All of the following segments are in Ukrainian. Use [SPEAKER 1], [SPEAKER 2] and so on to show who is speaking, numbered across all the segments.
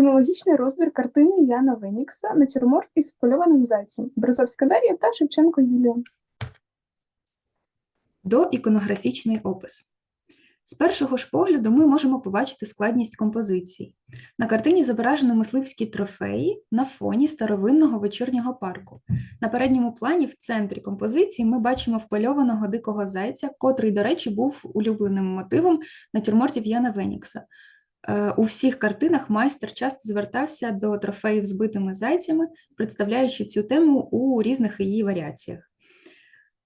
[SPEAKER 1] Іконологічний розбір картини Яна Венікса «Натюрморт із впольованим зайцем. Березовська Дар'я та Шевченко Юлія.
[SPEAKER 2] До іконографічний опис. З першого ж погляду ми можемо побачити складність композицій. На картині зображено мисливські трофеї на фоні старовинного вечірнього парку. На передньому плані в центрі композиції ми бачимо впальованого дикого зайця, котрий, до речі, був улюбленим мотивом натюрмортів Яна Венікса. Е, У всіх картинах майстер часто звертався до трофеїв з битими зайцями, представляючи цю тему у різних її варіаціях.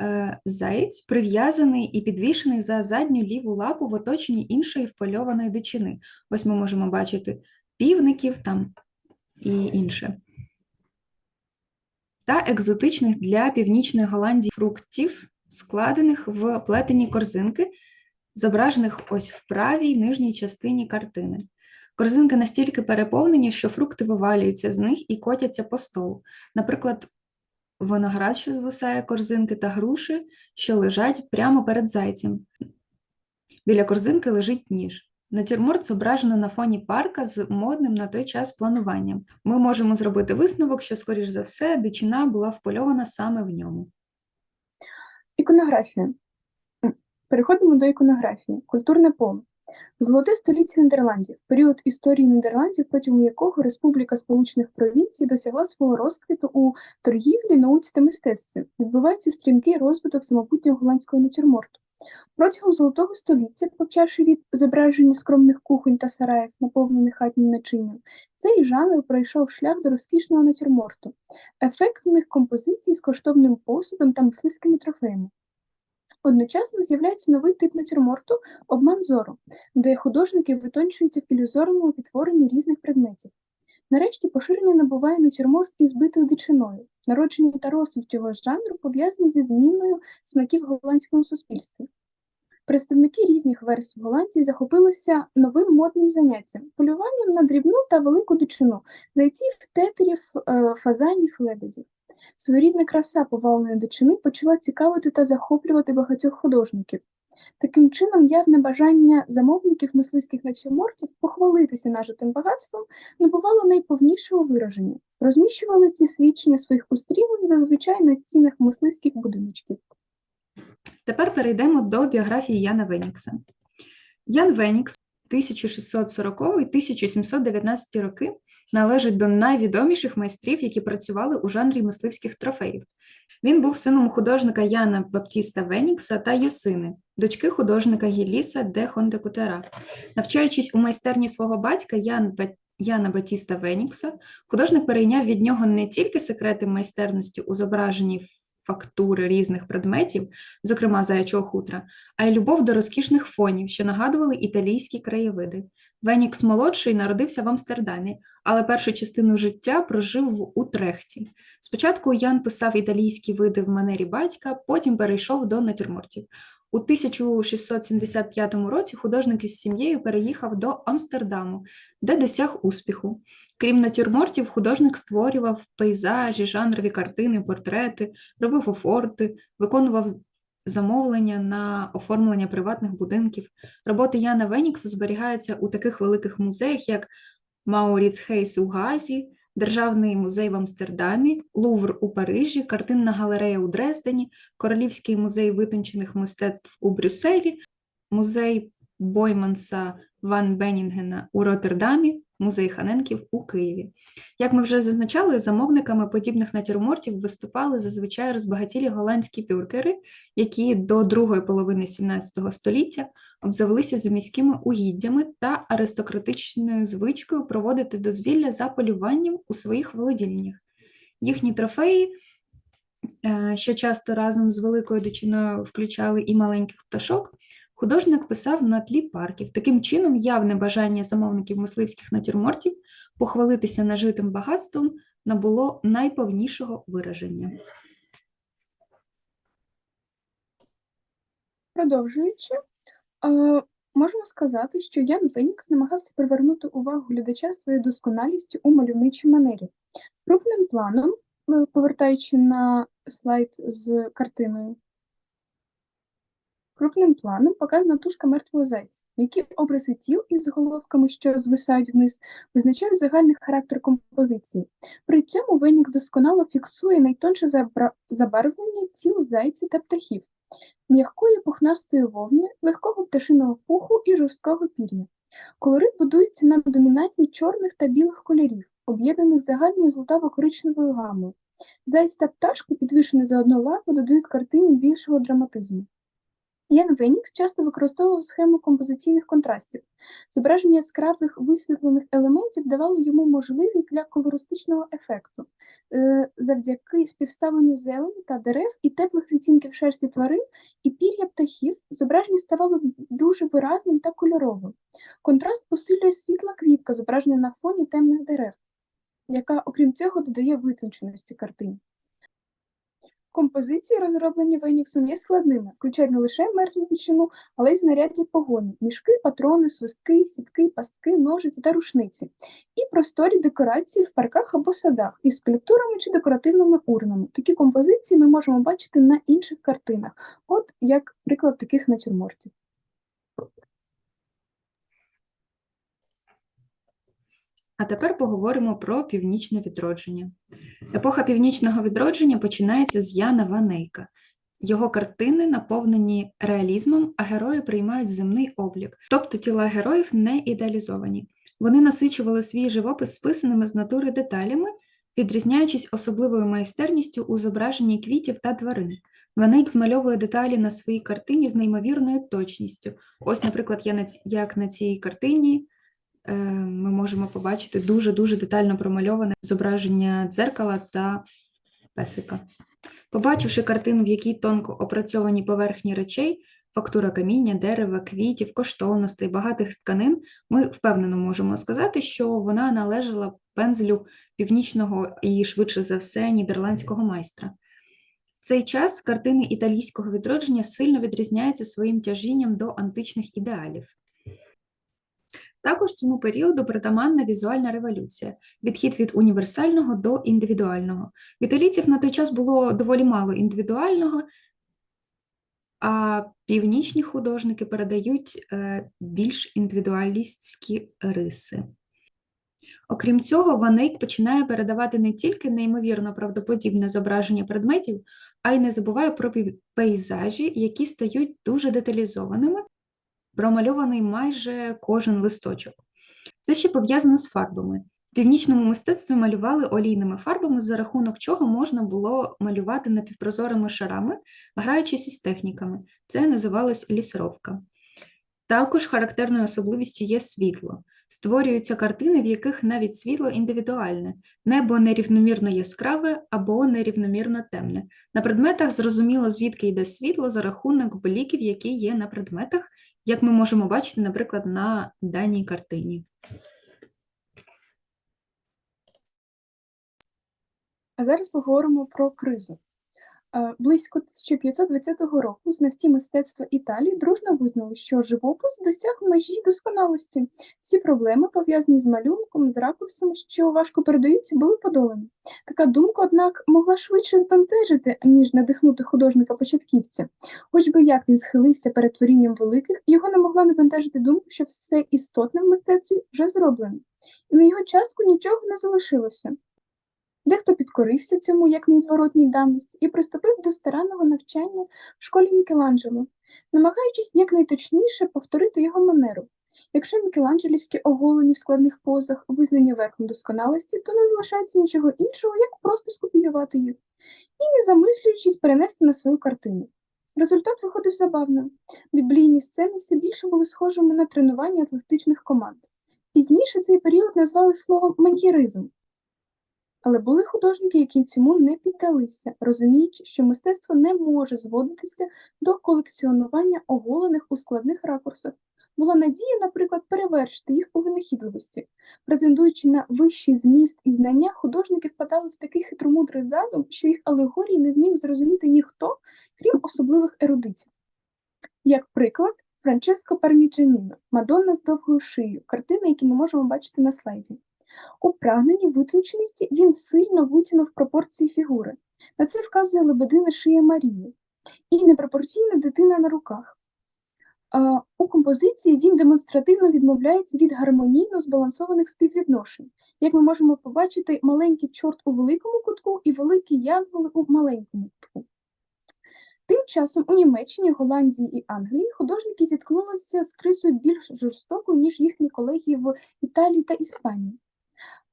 [SPEAKER 2] Е, Заєць прив'язаний і підвішений за задню ліву лапу в оточенні іншої впольованої дичини. Ось ми можемо бачити півників там і інше. Та екзотичних для Північної Голландії фруктів, складених в плетені корзинки, зображених ось в правій нижній частині картини. Корзинки настільки переповнені, що фрукти вивалюються з них і котяться по столу. Наприклад, виноград, що звисає корзинки, та груші, що лежать прямо перед зайцем. Біля корзинки лежить ніж. Натюрморт зображено на фоні парка з модним на той час плануванням. Ми можемо зробити висновок, що, скоріш за все, дичина була впольована саме в ньому.
[SPEAKER 1] Іконографія. Переходимо до іконографії. Культурне поле. Золоте століття Нідерландів. Період історії Нідерландів, протягом якого Республіка Сполучених Провінцій досягла свого розквіту у торгівлі, науці та мистецтві. Відбувається стрімкий розвиток самобутнього голландського натюрморту. Протягом золотого століття, почавши від зображення скромних кухонь та сараїв, наповнених хатнім начинням, цей жанр пройшов шлях до розкішного натюрморту, ефектних композицій з коштовним посудом та мисливськими трофеями. Одночасно з'являється новий тип натюрморту обман зору, де художники витончуються в ілюзорному відтворенні різних предметів. Нарешті поширення набуває натюрморт із битою дичиною. Народження та розквіт цього жанру пов'язані зі зміною смаків в голландському суспільстві. Представники різних верств Голландії захопилися новим модним заняттям полюванням на дрібну та велику дичину, зайців, тетерів, е, фазанів, лебедів. Своєрідна краса поваленої дичини почала цікавити та захоплювати багатьох художників. Таким чином, явне бажання замовників мисливських натюрмортів похвалитися нажитим багатством набувало найповнішого вираження. Розміщували ці свідчення своїх устрімлень зазвичай на стінах мисливських будиночків.
[SPEAKER 2] Тепер перейдемо до біографії Яна Венікса. Ян Венікс 1640-1719 роки належить до найвідоміших майстрів, які працювали у жанрі мисливських трофеїв. Він був сином художника Яна Баптіста Венікса та Йосини, дочки художника Гіліса де Хондекутера. Навчаючись у майстерні свого батька Ян Ба- Яна Батіста Венікса, художник перейняв від нього не тільки секрети майстерності у зображенні фактури різних предметів, зокрема заячого хутра, а й любов до розкішних фонів, що нагадували італійські краєвиди. Венікс молодший народився в Амстердамі, але першу частину життя прожив в Утрехті. Спочатку Ян писав італійські види в манері батька, потім перейшов до натюрмортів. У 1675 році художник із сім'єю переїхав до Амстердаму, де досяг успіху. Крім натюрмортів, художник створював пейзажі, жанрові картини, портрети, робив офорти, виконував замовлення на оформлення приватних будинків. Роботи Яна Венікса зберігаються у таких великих музеях, як Мауріцхейс у Газі, Державний музей в Амстердамі, Лувр у Парижі, картинна галерея у Дрездені, Королівський музей витончених мистецтв у Брюсселі, музей Бойманса Ван Беннінгена у Роттердамі, музей Ханенків у Києві. Як ми вже зазначали, замовниками подібних натюрмортів виступали зазвичай розбагатілі голландські бюргери, які до другої половини XVII століття обзавелися заміськими угіддями та аристократичною звичкою проводити дозвілля за полюванням у своїх володіннях. Їхні трофеї, е, що часто разом з великою дичиною включали і маленьких пташок, художник писав на тлі парків. Таким чином, явне бажання замовників мисливських натюрмортів похвалитися нажитим багатством набуло найповнішого вираження.
[SPEAKER 1] Продовжуючи, е, можемо сказати, що Ян Венікс намагався привернути увагу глядача своєю досконалістю у мальовничій манері. Крупним планом, е, повертаючи на слайд з картиною, Крупним планом показана тушка мертвого зайця, які обриси тіл із головками, що звисають вниз, визначають загальний характер композиції. При цьому винік досконало фіксує найтонше забарвлення тіл зайця та птахів, м'якої пухнастої вовни, легкого пташиного пуху і жорсткого пір'я. Колорит будується на домінантні чорних та білих кольорів, об'єднаних загальною золотаво-коричневою гамою. Зайць та пташки, підвішені за одну лапу, додають картині більшого драматизму. Ян Венікс часто використовував схему композиційних контрастів. Зображення яскравих висвітлених елементів давало йому можливість для колористичного ефекту. Е, Завдяки співставленню зелені та дерев і теплих відтінків шерсті тварин і пір'я птахів зображення ставало дуже виразним та кольоровим. Контраст посилює світла квітка, зображена на фоні темних дерев, яка, окрім цього, додає витонченості картині. Композиції, розроблені Веніксом, є складними, включають не лише мертву дичину, але й знаряддя погони, мішки, патрони, свистки, сітки, пастки, ножиці та рушниці, і просторі декорації в парках або садах із скульптурами чи декоративними урнами. Такі композиції ми можемо бачити на інших картинах, от як приклад таких натюрмортів.
[SPEAKER 2] А тепер поговоримо про північне відродження. Епоха північного відродження починається з Яна Ванейка. Його картини наповнені реалізмом, а герої приймають земний облік, тобто тіла героїв не ідеалізовані. Вони насичували свій живопис списаними з натури деталями, відрізняючись особливою майстерністю у зображенні квітів та тварин. Ванейк змальовує деталі на своїй картині з неймовірною точністю. Ось, наприклад, я як на цій картині ми можемо побачити дуже-дуже детально промальоване зображення дзеркала та песика. Побачивши картину, в якій тонко опрацьовані поверхні речей, фактура каміння, дерева, квітів, коштовностей, багатих тканин, ми впевнено можемо сказати, що вона належала пензлю північного і, швидше за все, нідерландського майстра. В цей час картини італійського відродження сильно відрізняються своїм тяжінням до античних ідеалів. Також цьому періоду притаманна візуальна революція, відхід від універсального до індивідуального. В італійців на той час було доволі мало індивідуального, а північні художники передають е, більш індивідуалістські риси. Окрім цього, Ванейк починає передавати не тільки неймовірно правдоподібне зображення предметів, а й не забуває про пейзажі, які стають дуже деталізованими, промальований майже кожен листочок. Це ще пов'язано з фарбами. В північному мистецтві малювали олійними фарбами, за рахунок чого можна було малювати напівпрозорими шарами, граючись із техніками. Це називалось лісровка. Також характерною особливістю є світло. Створюються картини, в яких навіть світло індивідуальне, небо нерівномірно яскраве або нерівномірно темне. На предметах зрозуміло, звідки йде світло за рахунок бліків, які є на предметах, як ми можемо бачити, наприклад, на даній картині.
[SPEAKER 1] А зараз поговоримо про кризу. Е, Близько 1520 року знавці мистецтва Італії дружно визнали, що живопис досяг межі досконалості. Всі проблеми, пов'язані з малюнком, з ракурсами, що важко передаються, були подолані. Така думка, однак, могла швидше збентежити, ніж надихнути художника-початківця. Хоч би як він схилився перед творінням великих, його не могла не бентежити думка, що все істотне в мистецтві вже зроблено, і на його частку нічого не залишилося. Дехто підкорився цьому як невідворотній даності і приступив до старанного навчання в школі Мікеланджело, намагаючись якнайточніше повторити його манеру. Якщо мікеланджелівські оголені в складних позах визнані верхом досконалості, то не залишається нічого іншого, як просто скопіювати їх і, не замислюючись, перенести на свою картину. Результат виходив забавним. Біблійні сцени все більше були схожими на тренування атлетичних команд. Пізніше цей період назвали словом маньєризм. Але були художники, які цьому не піддалися, розуміючи, що мистецтво не може зводитися до колекціонування оголених у складних ракурсах. Була надія, наприклад, перевершити їх у винахідливості. Претендуючи на вищий зміст і знання, художники впадали в такий хитромудрий задум, що їх алегорії не зміг зрозуміти ніхто, крім особливих ерудитів. Як приклад, Франческо Парміджаніно «Мадонна з довгою шиєю, картини, які ми можемо бачити на слайді. У прагненні витонченості він сильно витягнув пропорції фігури. На це вказує лебедина шия Марії і непропорційна дитина на руках. У композиції він демонстративно відмовляється від гармонійно збалансованих співвідношень. Як ми можемо побачити, маленький чорт у великому кутку і великі янголи у маленькому кутку. Тим часом у Німеччині, Голландії і Англії художники зіткнулися з кризою більш жорстокою, ніж їхні колеги в Італії та Іспанії.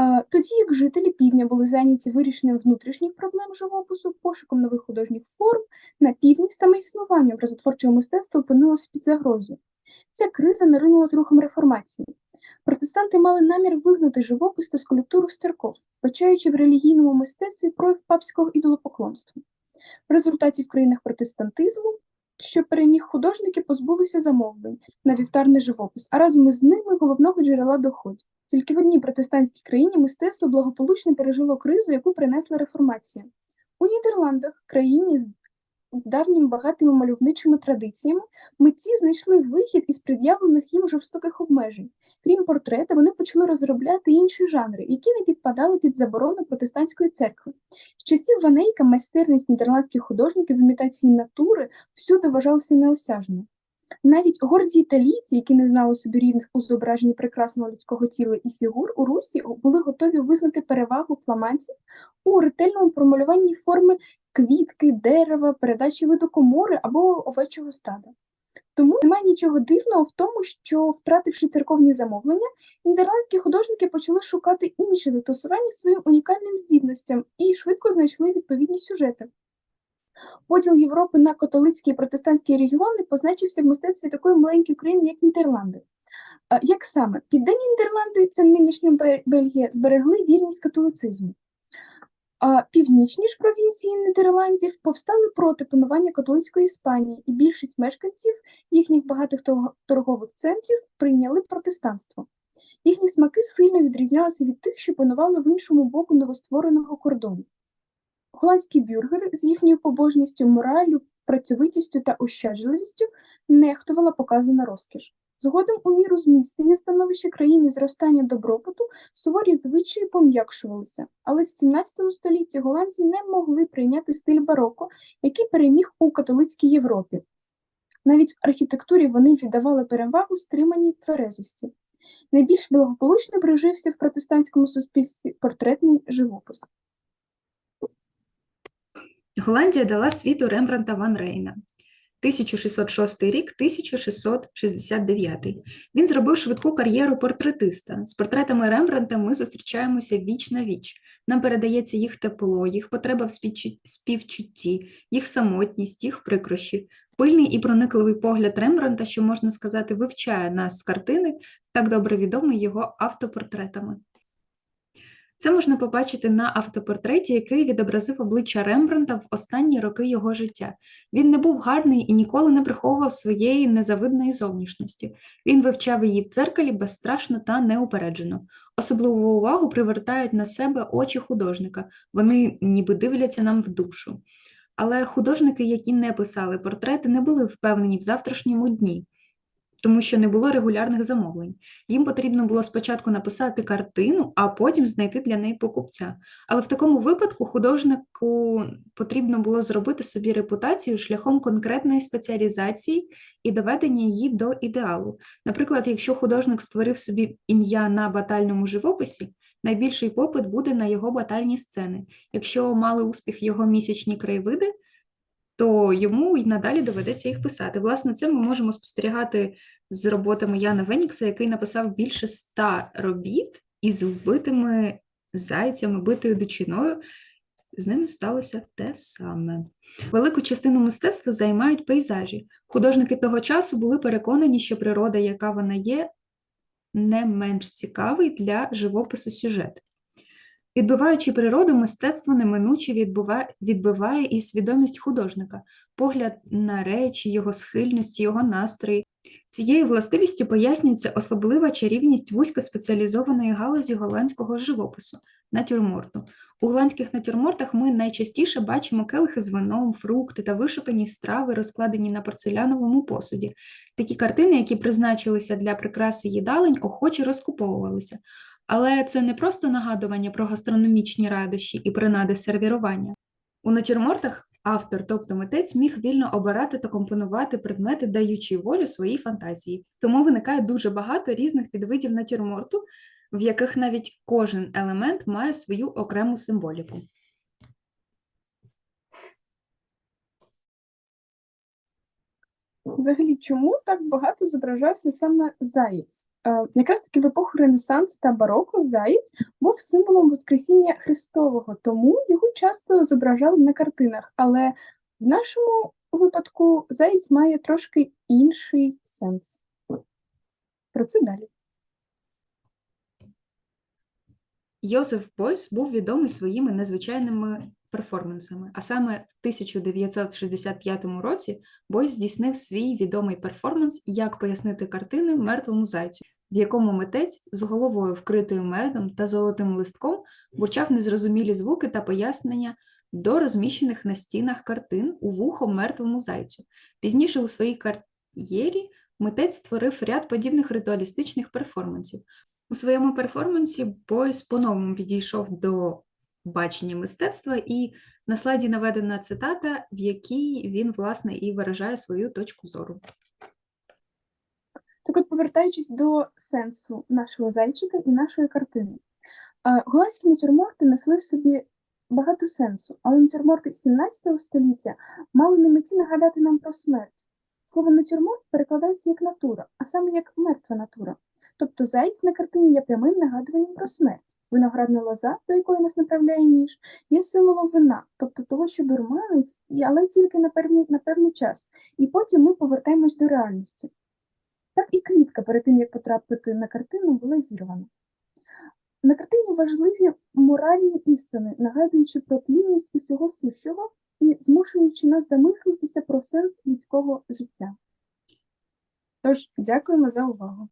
[SPEAKER 1] Е, Тоді як жителі півдня були зайняті вирішенням внутрішніх проблем живопису, пошуком нових художніх форм, на півдні саме існування образотворчого мистецтва опинилось під загрозою. Ця криза наринула з рухом реформації. Протестанти мали намір вигнати живопис та скульптуру з церков, вбачаючи в релігійному мистецтві прояв папського ідолопоклонства. В результаті в країнах протестантизму, що переміг художники, позбулися замовлень на вівтарний живопис, а разом із ними головного джерела доходів. Тільки в одній протестантській країні мистецтво благополучно пережило кризу, яку принесла реформація. У Нідерландах, країні з, з давніми багатими мальовничими традиціями, митці знайшли вихід із пред'явлених їм жорстоких обмежень. Крім портрета, вони почали розробляти інші жанри, які не підпадали під заборону протестантської церкви. З часів Ванейка майстерність нідерландських художників в імітації натури всюди вважалася неосяжною. Навіть горді італійці, які не знали собі рівних у зображенні прекрасного людського тіла і фігур, у Русі були готові визнати перевагу фламандців у ретельному промалюванні форми квітки, дерева, передачі виду комори або овечого стада. Тому немає нічого дивного в тому, що, втративши церковні замовлення, нідерландські художники почали шукати інші застосування своїм унікальним здібностям і швидко знайшли відповідні сюжети. Поділ Європи на католицькі і протестантські регіони позначився в мистецтві такої маленької країни, як Нідерланди. Е, Як саме Південні Нідерланди, це нинішня Бельгія, зберегли вірність католицизму. Північні ж провінції Нідерландів повстали проти панування католицької Іспанії, і більшість мешканців їхніх багатих торгових центрів прийняли протестанство. Їхні смаки сильно відрізнялися від тих, що панували в іншому боку новоствореного кордону. Голландські бюргери з їхньою побожністю, мораллю, працьовитістю та ощаджливістю нехтувала показана розкіш. Згодом, у міру зміцнення становища країни зростання добробуту, суворі звичаї пом'якшувалися, але в 17 столітті голландці не могли прийняти стиль бароко, який переміг у католицькій Європі. Навіть в архітектурі вони віддавали перевагу стриманій тверезості. Найбільш благополучно прижився в протестантському суспільстві портретний живопис.
[SPEAKER 2] Голландія дала світу Рембрандта Ван Рейна. 1606 рік, 1669. Він зробив швидку кар'єру портретиста. З портретами Рембрандта ми зустрічаємося віч на віч. Нам передається їх тепло, їх потреба в співчутті, їх самотність, їх прикрощі. Пильний і проникливий погляд Рембрандта, що можна сказати, вивчає нас з картини, так добре відомий його автопортретами. Це можна побачити на автопортреті, який відобразив обличчя Рембрандта в останні роки його життя. Він не був гарний і ніколи не приховував своєї незавидної зовнішності. Він вивчав її в дзеркалі безстрашно та неупереджено. Особливу увагу привертають на себе очі художника, вони ніби дивляться нам в душу. Але художники, які не писали портрети, не були впевнені в завтрашньому дні, тому що не було регулярних замовлень. Їм потрібно було спочатку написати картину, а потім знайти для неї покупця. Але в такому випадку художнику потрібно було зробити собі репутацію шляхом конкретної спеціалізації і доведення її до ідеалу. Наприклад, якщо художник створив собі ім'я на батальному живописі, найбільший попит буде на його батальні сцени. Якщо мали успіх його місячні краєвиди, то йому й надалі доведеться їх писати. Власне, це ми можемо спостерігати з роботами Яна Венікса, який написав більше ста робіт із вбитими зайцями, битою дичиною. З ним сталося те саме. Велику частину мистецтва займають пейзажі. Художники того часу були переконані, що природа, яка вона є, не менш цікавий для живопису сюжет. Відбиваючи природу, мистецтво неминуче відбиває і свідомість художника, погляд на речі, його схильності, його настрої. Цією властивістю пояснюється особлива чарівність вузькоспеціалізованої галузі голландського живопису натюрморту. У голландських натюрмортах ми найчастіше бачимо келихи з вином, фрукти та вишукані страви, розкладені на порцеляновому посуді. Такі картини, які призначилися для прикраси їдалень, охоче розкуповувалися. Але це не просто нагадування про гастрономічні радощі і принади сервірування. У натюрмортах Автор, тобто митець, міг вільно обирати та компонувати предмети, даючи волю своїй фантазії. Тому виникає дуже багато різних підвидів натюрморту, в яких навіть кожен елемент має свою окрему символіку.
[SPEAKER 1] Взагалі, чому так багато зображався саме заєць? Е, якраз таки в епоху Ренесансу та бароко заєць був символом Воскресіння Христового, тому його часто зображали на картинах. Але в нашому випадку заєць має трошки інший сенс. Про це далі.
[SPEAKER 2] Йозеф Бойс був відомий своїми незвичайними перформансами, а саме в 1965 році Бойс здійснив свій відомий перформанс Як пояснити картини мертвому зайцю, в якому митець з головою вкритою медом та золотим листком бурчав незрозумілі звуки та пояснення до розміщених на стінах картин у вухо мертвому зайцю. Пізніше у своїй кар'єрі митець створив ряд подібних ритуалістичних перформансів. У своєму перформансі Бойс по-новому підійшов до бачення мистецтва, і на слайді наведена цитата, в якій він, власне, і виражає свою точку зору.
[SPEAKER 1] Так от, повертаючись до сенсу нашого зайчика і нашої картини. Голландські натюрморти несли в собі багато сенсу, але натюрморти 17 століття мали на меті нагадати нам про смерть. Слово натюрморт перекладається як натура, а саме як мертва натура. Тобто заєць на картині є прямим нагадуванням про смерть. Виноградна лоза, до якої нас направляє ніж, є символом вина, тобто того, що дурманить, але тільки на певний, на певний час. І потім ми повертаємось до реальності. Так і квітка перед тим, як потрапити на картину, була зірвана. На картині важливі моральні істини, нагадуючи про тлінність усього сущого і змушуючи нас замислитися про сенс людського життя. Тож, дякуємо за увагу.